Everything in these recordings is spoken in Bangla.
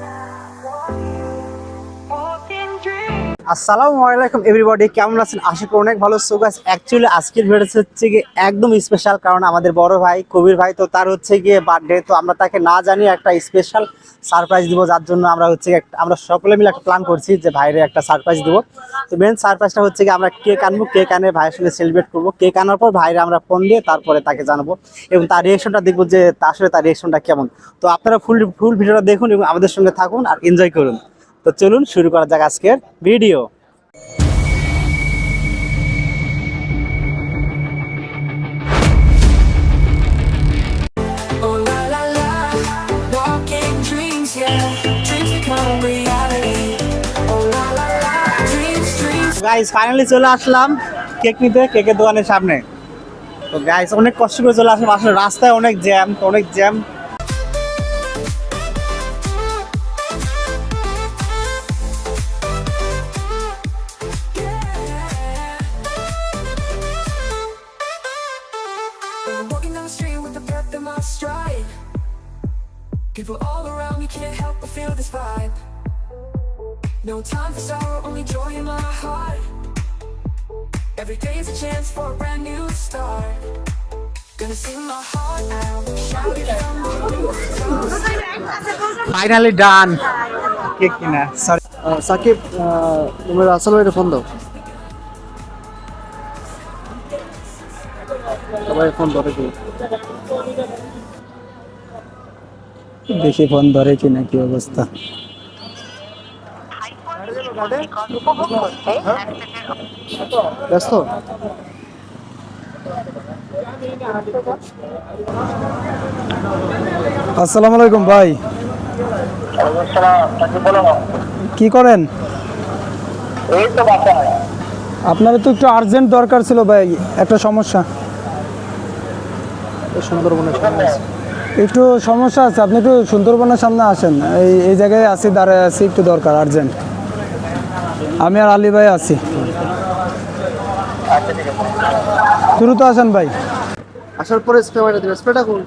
Bye. আসসালামু আলাইকুম এভরিবডি কেমন আছেন? আশা করি অনেক ভালো। সো গাইস অ্যাকচুয়ালি আজকের ভিডিও হচ্ছে গিয়ে একদম স্পেশাল কারণ আমাদের বড় ভাই, কবির ভাই, তো তার হচ্ছে গিয়ে বার্থডে তো আমরা তাকে না জানিয়ে একটা স্পেশাল সারপ্রাইজ দিব, যার জন্য আমরা হচ্ছে আমরা সকলে মিলে একটা প্ল্যান করছি যে ভাইরে একটা সারপ্রাইজ দিব। তো মেন সারপ্রাইজটা হচ্ছে গিয়ে আমরা কেক আনব কেক আনে ভাইয়ের সঙ্গে সেলিব্রেট করব। কেক আনার পর ভাইরে আমরা ফোন দিয়ে তারপরে তাকে জানাব এবং তার রিয়েকশনটা দেখব যে আসলে তার রিয়েকশনটা কেমন। তো আপনারা ফুল ফুল ভিডিওটা দেখুন এবং আমাদের সঙ্গে থাকুন আর এনজয় করুন। তো চলুন শুরু করা যাক আজকের video. Oh reality. Oh finally চলে আসলাম কেক নিতে কেকের দোকানের সামনে। তো গাইস অনেক কষ্ট করে চলে আসলাম আসলে রাস্তায় অনেক জ্যাম অনেক jam I'm walking down the street with the breath in my stride. People all around me can't help but feel this vibe. No time for sorrow, only joy in my heart. Every day is a chance for a brand new start. Gonna sing my heart out, shout it from the rooftops. Finally done cake কিনা সরি আহ, সাকিব আহ, তোমার আসল এটা ফোন দাও সবাই ফোন ধরে কি? দেখি ফোন ধরে কিনা কি অবস্থা। ব্যস্ত? আসসালামু আলাইকুম ভাই। কি করেন? আপনার তো একটু আর্জেন্ট দরকার ছিল ভাই একটা সমস্যা। সুন্দরবনের সামনে আছে। একটু সমস্যা আছে আপনি একটু সুন্দরবনের সামনে আসেন। এই এই জায়গায় আছি দাঁড়ায় আছি একটু দরকার আর্জেন্ট আমি আর আলী ভাই আছি। দ্রুত আসেন ভাই। আসার পরে স্প্রে মারা দিবে স্প্রেটা কোন?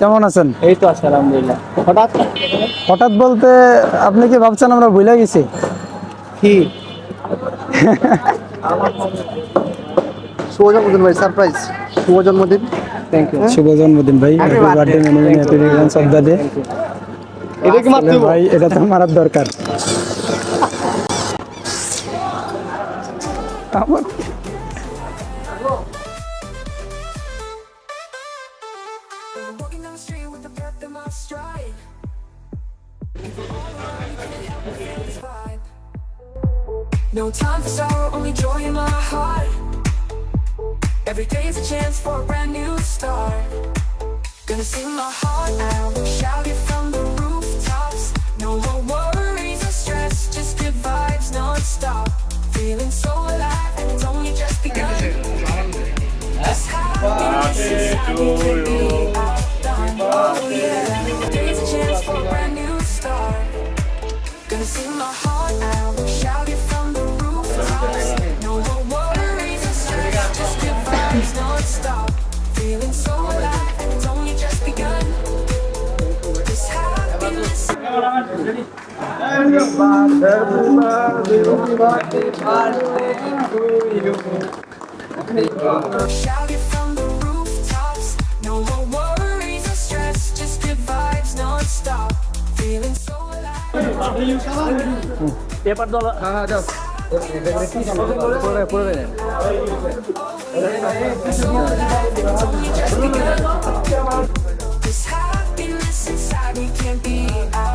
কেমন আছেন? এই তো আছে আলহামদুলিল্লাহ। হঠাৎ? হঠাৎ বলতে আপনি কি ভাবছেন আমরা ভুলে গেছি? কি? শুভ জন্মদিন ভাই সারপ্রাইজ শুভ জন্মদিন থ্যাংক ইউ শুভ জন্মদিন ভাই happy. Birthday many happy returns of the day এটা কি মাত্র ভাই এটা তো মারার দরকার আমার I'm No time for sorrow, only joy in my heart. Every day is a chance for a brand new start. Gonna sing my heart out, shout it from the rooftops. No more worries or stress, just good vibes non-stop. Feeling so alive, and it's only just begun. This happiness inside me can be Shout it from the rooftops. No more worries or stress, just good vibes non-stop. Feeling so alive. This happiness inside me can't be outdone.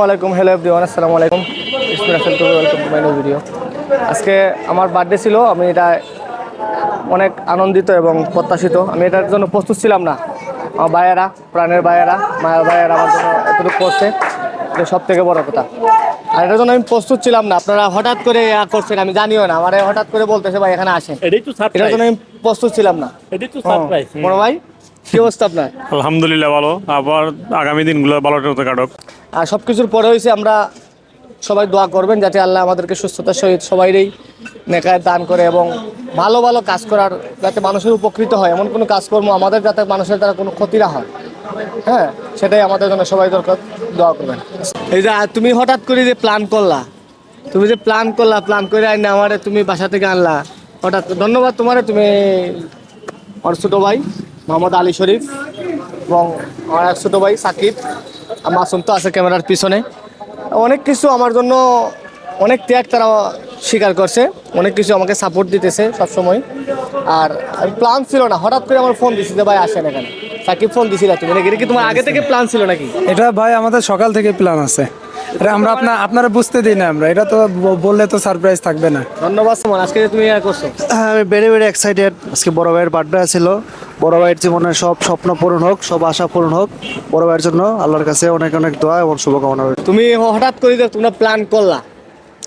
ওয়ালাইকুম হ্যালো এভরিওয়ান আসসালামু আলাইকুম। ইসমির to welcome to my new video আজকে আমার বার্থডে ছিল আমি এটা অনেক আনন্দিত এবং প্রত্যাশিত। আমি এটার জন্য প্রস্তুত ছিলাম না। আমার ভাইয়েরা প্রাণের ভাইয়েরা মায়ের বায়েরা আমার জন্য এতটুকু করছে এটা সব থেকে বড় কথা। আর এটার জন্য আমি প্রস্তুত ছিলাম না। আপনারা হঠাৎ করে ইয়া করছেন আমি জানিও না। আমার হঠাৎ করে বলতেছে ভাই এখানে আসেন। এটার জন্য আমি প্রস্তুত ছিলাম না। বড় ভাই? কি অবস্থা আপনার? আলহামদুলিল্লাহ ভালো। আবার আগামী দিনগুলো ভালো হতে কাটক। আর সব কিছুর পরে হয়েছে আমরা সবাই দোয়া করবেন যাতে আল্লাহ আমাদেরকে সুস্থতার সহিত সবাইরই নেকায় দান করে এবং ভালো ভালো কাজ করার যাতে মানুষের উপকৃত হয়। এমন কোনো কাজকর্ম আমাদের যাতে মানুষের দ্বারা কোনো ক্ষতি না হয়। হ্যাঁ সেটাই আমাদের জন্য সবাই দরকার দোয়া করবেন। এই যে তুমি হঠাৎ করে যে প্ল্যান করলা তুমি যে প্ল্যান করলা প্ল্যান করে আইনা আমারে তুমি বাসা থেকে আনলা হঠাৎ ধন্যবাদ তোমারে তুমি আমার ছোটো ভাই। মোহাম্মদ আলী শরীফ এবং আমার এক ছোটো ভাই সাকিব। মাসুম তো আছে ক্যামেরার পিছনে। অনেক কিছু আমার জন্য অনেক ত্যাগ তারা স্বীকার করছে। অনেক কিছু আমাকে সাপোর্ট দিতেছে সবসময়। আর প্ল্যান ছিল না। হঠাৎ করে আমার ফোন দিছি যে ভাই আসেন এখানে। সাকিব ফোন দিছিল তুমি নাকি এটা কি তোমার আগে থেকে প্ল্যান ছিল নাকি? এটা ভাই আমাদের সকাল থেকে প্ল্যান আছে। এটা আমরা আপনার আপনারা বুঝতে দিই না আমরা। এটা তো বললে তো সারপ্রাইজ থাকবে না। ধন্যবাদ সুমন। আজকে তুমি ইয়া করছ? হ্যাঁ আমি ভেরি ভেরি এক্সাইটেড আজকে বড় ভাইয়ের বার্থডে ছিল। বড় ভাইয়ের জীবনে সব স্বপ্ন পূরণ হোক সব আশা পূরণ হোক। বড় ভাইয়ের জন্য আল্লাহর কাছে অনেক অনেক দোয়া এবং শুভকামনা রইল। তুমি হঠাৎ করে যে তোমরা প্ল্যান করলা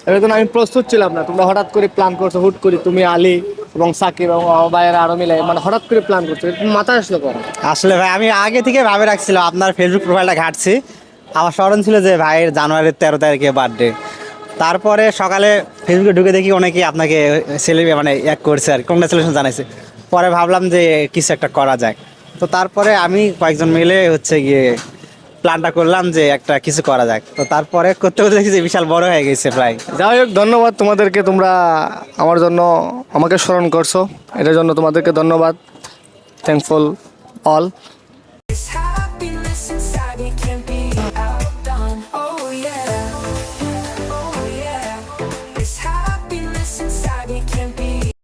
এর জন্য আমি প্রস্তুত ছিলাম না। তোমরা হঠাৎ করে প্ল্যান করছ হুট করে তুমি আলী এবং সাকিব এবং ভাইয়েরা আরও মিলে মানে হঠাৎ করে প্ল্যান করছ এটা মাথায় আসলো কেন? আসলে ভাই আমি আগে থেকে ভাবে রাখছিলাম আপনার ফেসবুক প্রোফাইলটা ঘাটছি। আমার স্মরণ ছিল যে ভাইয়ের জানুয়ারির তেরো তারিখে বার্থডে তারপরে সকালে ফেসবুকে ঢুকে দেখি অনেকেই আপনাকে সেলে মানে এক করছে আর কংগ্রেচুলেশন জানাইছে। পরে ভাবলাম যে কিছু একটা করা যায় তো তারপরে আমি কয়েকজন মিলে হচ্ছে গিয়ে প্ল্যানটা করলাম যে একটা কিছু করা যাক। তো তারপরে করতে করতে যে বিশাল বড় হয়ে গেছে প্রায়। যাই হোক, ধন্যবাদ তোমাদেরকে, তোমরা আমার জন্য আমাকে স্মরণ করছ। এটার জন্য তোমাদেরকে ধন্যবাদ। Thankful all